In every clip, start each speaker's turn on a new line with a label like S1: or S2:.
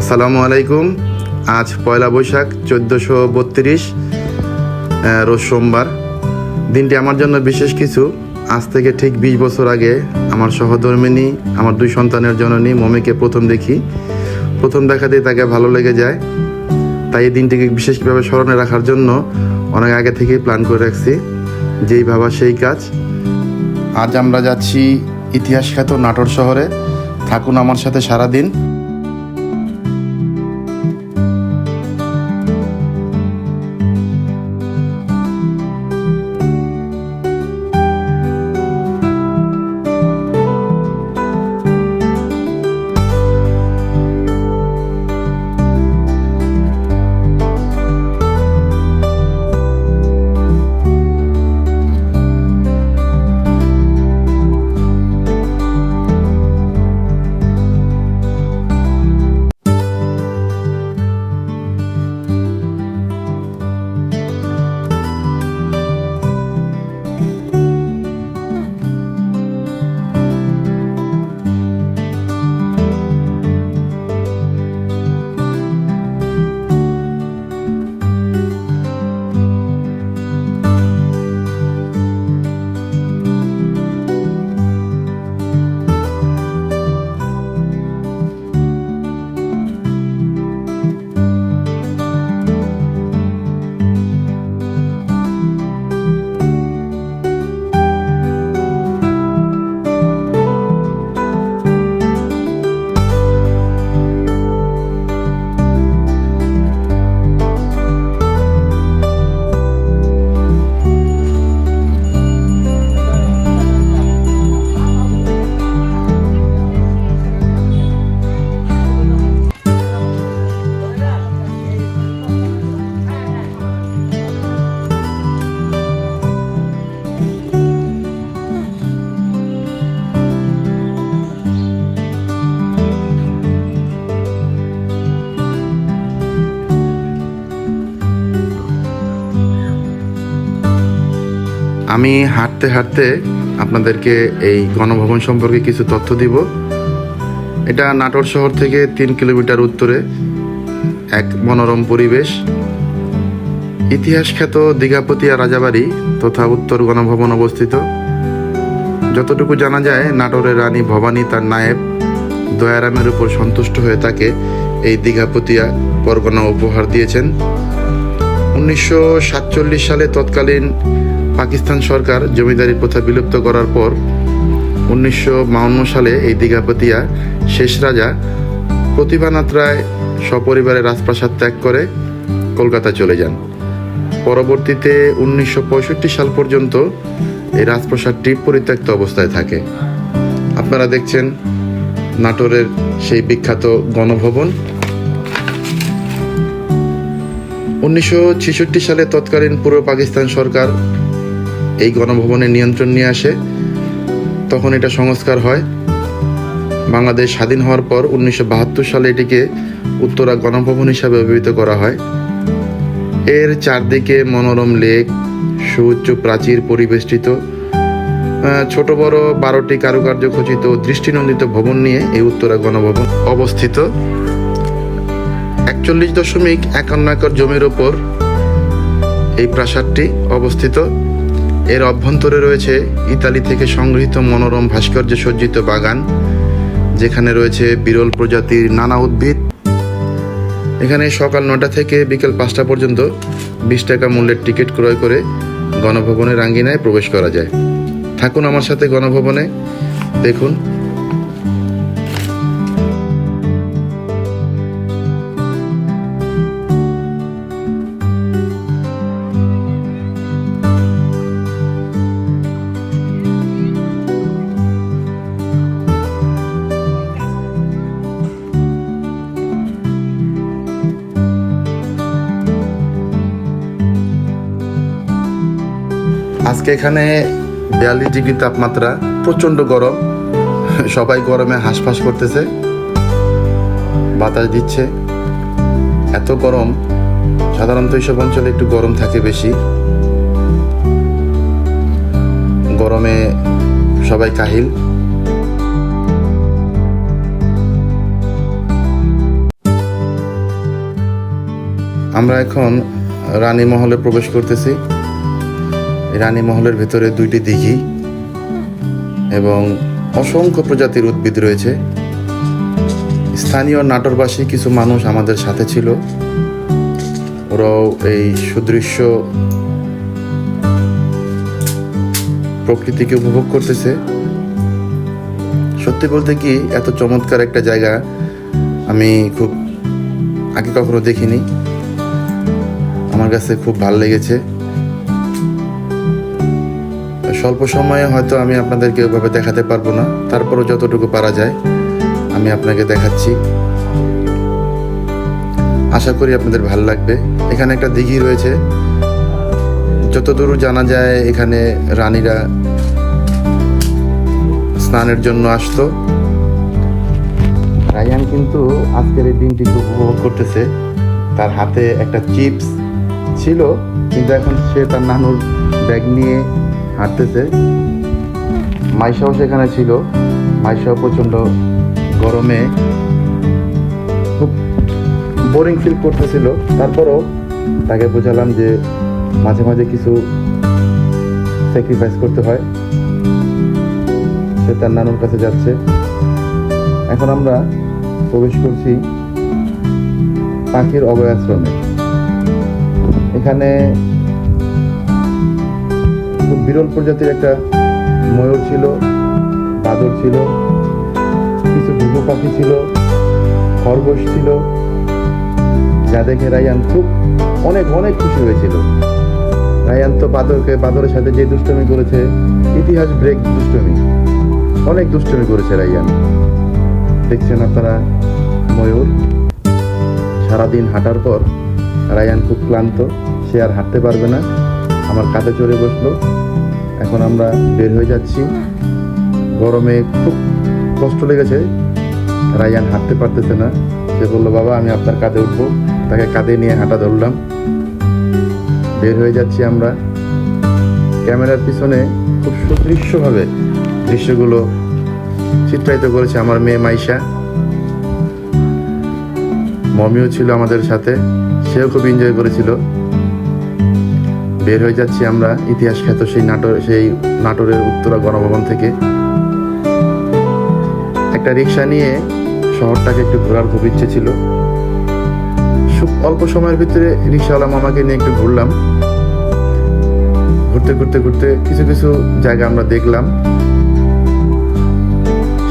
S1: আসসালামু আলাইকুম আজ পয়লা বৈশাখ চোদ্দোশো বত্রিশ রোজ সোমবার দিনটি আমার জন্য বিশেষ কিছু আজ থেকে ঠিক বিশ বছর আগে আমার সহধর্মিনী আমার দুই সন্তানের জননী মমিকে প্রথম দেখি প্রথম দেখাতেই তাকে ভালো লেগে যায় তাই এই দিনটিকে বিশেষভাবে স্মরণে রাখার জন্য অনেক আগে থেকেই প্ল্যান করে রাখছি যেই ভাবা সেই কাজ আজ আমরা যাচ্ছি ইতিহাস খ্যাত নাটোর শহরে থাকুন আমার সাথে সারাদিন আমি হাঁটতে হাঁটতে আপনাদেরকে এই গণভবন সম্পর্কে কিছু তথ্য দিব এটা নাটোর শহর থেকে তিন কিলোমিটার উত্তরে এক মনোরম পরিবেশ ইতিহাস খ্যাত দীঘাপতিয়া রাজাবাড়ি তথা উত্তর গণভবন অবস্থিত যতটুকু জানা যায় নাটোরের রানী ভবানী তার নায়েব দয়ারামের উপর সন্তুষ্ট হয়ে তাকে এই দীঘাপতিয়া পরগনা উপহার দিয়েছেন উনিশশো সালে তৎকালীন পাকিস্তান সরকার জমিদারি প্রথা বিলুপ্ত করার পর উনিশশো সালে এই দীঘাপতিয়া শেষ রাজা প্রতিভানাথ রায় সপরিবারে রাজপ্রাসাদ ত্যাগ করে কলকাতা চলে যান পরবর্তীতে উনিশশো সাল পর্যন্ত এই রাজপ্রাসাদটি পরিত্যক্ত অবস্থায় থাকে আপনারা দেখছেন নাটোরের সেই বিখ্যাত গণভবন উনিশশো সালে তৎকালীন পূর্ব পাকিস্তান সরকার এই গণভবনের নিয়ন্ত্রণ নিয়ে আসে তখন এটা সংস্কার হয় বাংলাদেশ স্বাধীন হওয়ার পর উনিশশো সালে এটিকে উত্তরা গণভবন হিসাবে অভিহিত করা হয় এর চারদিকে মনোরম লেক সুউচ্চ প্রাচীর পরিবেষ্টিত ছোট বড় বারোটি কারুকার্য খচিত দৃষ্টিনন্দিত ভবন নিয়ে এই উত্তরা গণভবন অবস্থিত একচল্লিশ দশমিক একান্ন একর জমির ওপর এই প্রাসাদটি অবস্থিত এর অভ্যন্তরে রয়েছে ইতালি থেকে সংগৃহীত মনোরম ভাস্কর্য সজ্জিত বাগান যেখানে রয়েছে বিরল প্রজাতির নানা উদ্ভিদ এখানে সকাল নটা থেকে বিকেল পাঁচটা পর্যন্ত বিশ টাকা মূল্যের টিকিট ক্রয় করে গণভবনের আঙ্গিনায় প্রবেশ করা যায় থাকুন আমার সাথে গণভবনে দেখুন আজকে এখানে বিয়াল্লিশ ডিগ্রি তাপমাত্রা প্রচণ্ড গরম সবাই গরমে হাঁসফাঁস করতেছে বাতাস দিচ্ছে এত গরম সাধারণত এইসব অঞ্চলে একটু গরম থাকে বেশি গরমে সবাই কাহিল আমরা এখন রানী মহলে প্রবেশ করতেছি রানী মহলের ভেতরে দুইটি দিঘি এবং অসংখ্য প্রজাতির উদ্ভিদ রয়েছে স্থানীয় নাটোরবাসী কিছু মানুষ আমাদের সাথে ছিল ওরাও এই সুদৃশ্য প্রকৃতিকে উপভোগ করতেছে সত্যি বলতে কি এত চমৎকার একটা জায়গা আমি খুব আগে কখনো দেখিনি আমার কাছে খুব ভাল লেগেছে স্বল্প সময়ে হয়তো আমি আপনাদেরকে ওইভাবে দেখাতে পারবো না তারপরও যতটুকু পারা যায় আমি আপনাকে দেখাচ্ছি আশা করি আপনাদের ভালো লাগবে এখানে একটা দিঘি রয়েছে যতদূর জানা যায় এখানে রানীরা স্নানের জন্য আসতো রায়ান কিন্তু আজকের এই দিনটি উপভোগ করতেছে তার হাতে একটা চিপস ছিল কিন্তু এখন সে তার নানুর ব্যাগ নিয়ে হাঁটতেছে মাইশাও সেখানে ছিল মাইশাও প্রচণ্ড গরমে খুব বোরিং ফিল করতেছিল তারপরও তাকে বোঝালাম যে মাঝে মাঝে কিছু স্যাক্রিফাইস করতে হয় সে তার নানুর কাছে যাচ্ছে এখন আমরা প্রবেশ করছি পাখির অভয়াশ্রমে এখানে বিরল প্রজাতির একটা ময়ূর ছিল বাদর ছিল কিছু ভিভো পাখি ছিল খরগোশ ছিল যা দেখে রায়ান খুব অনেক অনেক খুশি হয়েছিল রায়ান তো বাদরকে বাদরের সাথে যে দুষ্টমি করেছে ইতিহাস ব্রেক দুষ্টমি অনেক দুষ্টমি করেছে রায়ান দেখছেন আপনারা ময়ূর সারাদিন হাঁটার পর রায়ান খুব ক্লান্ত সে আর হাঁটতে পারবে না আমার কাঁধে চড়ে বসলো এখন আমরা বের হয়ে যাচ্ছি গরমে খুব কষ্ট লেগেছে রায়ান হাঁটতে পারতেছে না সে বললো বাবা আমি আপনার কাঁধে উঠবো তাকে কাঁধে নিয়ে হাঁটা ধরলাম বের হয়ে যাচ্ছি আমরা ক্যামেরার পিছনে খুব সুদৃশ্যভাবে দৃশ্যগুলো চিত্রায়িত করেছে আমার মেয়ে মাইশা মমিও ছিল আমাদের সাথে সেও খুব এনজয় করেছিল বের হয়ে যাচ্ছি আমরা ইতিহাস খ্যাত সেই নাটোর সেই নাটোরের উত্তরা গণভবন থেকে একটা রিক্সা নিয়ে শহরটাকে একটু ঘোরার খুব ইচ্ছে ছিল অল্প সময়ের ভিতরে রিক্সাওয়ালা মামাকে নিয়ে একটু ঘুরলাম ঘুরতে ঘুরতে ঘুরতে কিছু কিছু জায়গা আমরা দেখলাম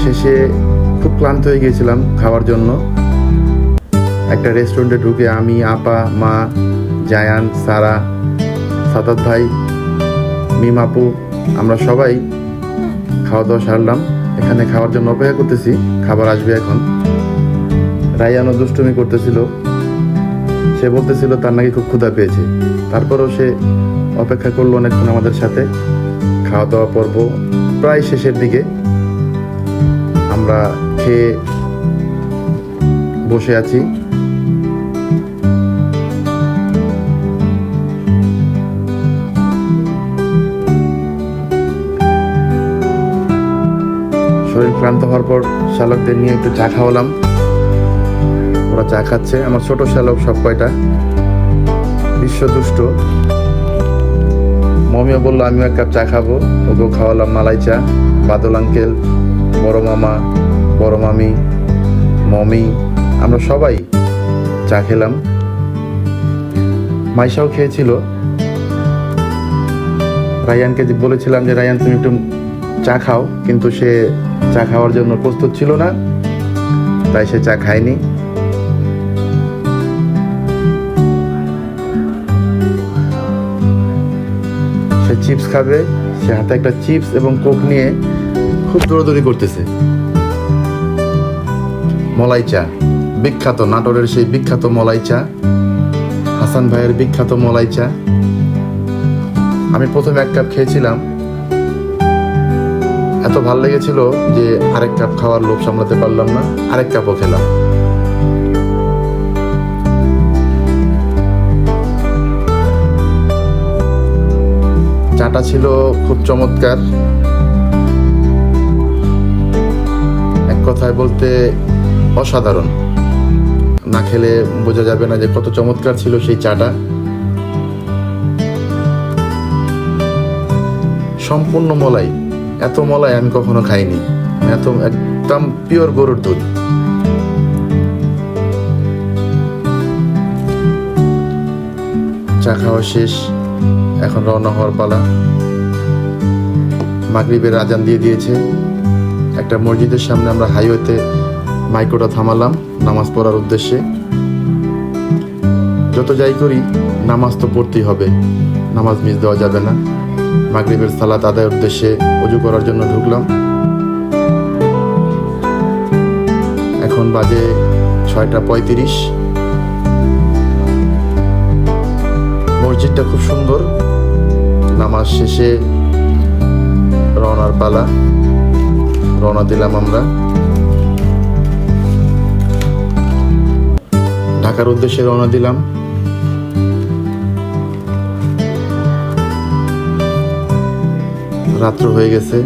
S1: শেষে খুব ক্লান্ত হয়ে গিয়েছিলাম খাওয়ার জন্য একটা রেস্টুরেন্টে ঢুকে আমি আপা মা জায়ান সারা সাদাত ভাই মিমাপু আমরা সবাই খাওয়া দাওয়া সারলাম এখানে খাওয়ার জন্য অপেক্ষা করতেছি খাবার আসবে এখন রায়ানো দুষ্টুমি করতেছিল সে বলতেছিল তার নাকি খুব ক্ষুধা পেয়েছে তারপরও সে অপেক্ষা করলো অনেকক্ষণ আমাদের সাথে খাওয়া দাওয়া পর্ব প্রায় শেষের দিকে আমরা খেয়ে বসে আছি শরীর ক্লান্ত হওয়ার পর শ্যালকদের নিয়ে একটু চা খাওয়ালাম ওরা চা খাচ্ছে আমার ছোট শ্যালক সব কয়টা বিশ্বদুষ্ট মমিও বললো আমিও এক কাপ চা খাবো ওকেও খাওয়ালাম মালাই চা বাদল আঙ্কেল বড় মামা বড় মামি মমি আমরা সবাই চা খেলাম মাইশাও খেয়েছিল রায়ানকে বলেছিলাম যে রায়ান তুমি একটু চা খাও কিন্তু সে চা খাওয়ার জন্য প্রস্তুত ছিল না তাই সে চা খায়নি সে চিপস খাবে সে হাতে একটা চিপস এবং কোক নিয়ে খুব দৌড়াদৌড়ি করতেছে মলাই চা বিখ্যাত নাটোরের সেই বিখ্যাত মলাই চা হাসান ভাইয়ের বিখ্যাত মলাই চা আমি প্রথমে এক কাপ খেয়েছিলাম এত ভাল লেগেছিল যে আরেক কাপ খাওয়ার লোভ সামলাতে পারলাম না আরেক কাপও খেলাম চাটা ছিল খুব চমৎকার এক কথায় বলতে অসাধারণ না খেলে বোঝা যাবে না যে কত চমৎকার ছিল সেই চাটা সম্পূর্ণ মলাই এত মলাই আমি কখনো খাইনি এত একদম পিওর গরুর দুধ চা খাওয়া শেষ এখন রওনা হওয়ার পালা মাগরীবের আজান দিয়ে দিয়েছে একটা মসজিদের সামনে আমরা হাইওয়েতে মাইক্রোটা থামালাম নামাজ পড়ার উদ্দেশ্যে যত যাই করি নামাজ তো পড়তেই হবে নামাজ মিস দেওয়া যাবে না মাগরীবের সালাত আদায়ের উদ্দেশ্যে অজু করার জন্য ঢুকলাম এখন বাজে ছয়টা পঁয়ত্রিশ মসজিদটা খুব সুন্দর নামাজ শেষে রওনার পালা রওনা দিলাম আমরা ঢাকার উদ্দেশ্যে রওনা দিলাম রাত্র হয়ে গেছে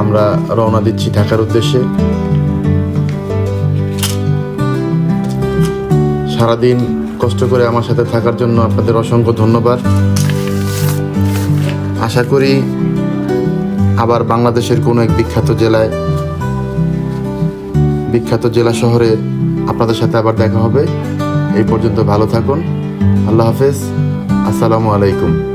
S1: আমরা রওনা দিচ্ছি ঢাকার উদ্দেশ্যে সারাদিন কষ্ট করে আমার সাথে থাকার জন্য আপনাদের অসংখ্য ধন্যবাদ আশা করি আবার বাংলাদেশের কোনো এক বিখ্যাত জেলায় বিখ্যাত জেলা শহরে আপনাদের সাথে আবার দেখা হবে এই পর্যন্ত ভালো থাকুন আল্লাহ হাফেজ আসসালামু আলাইকুম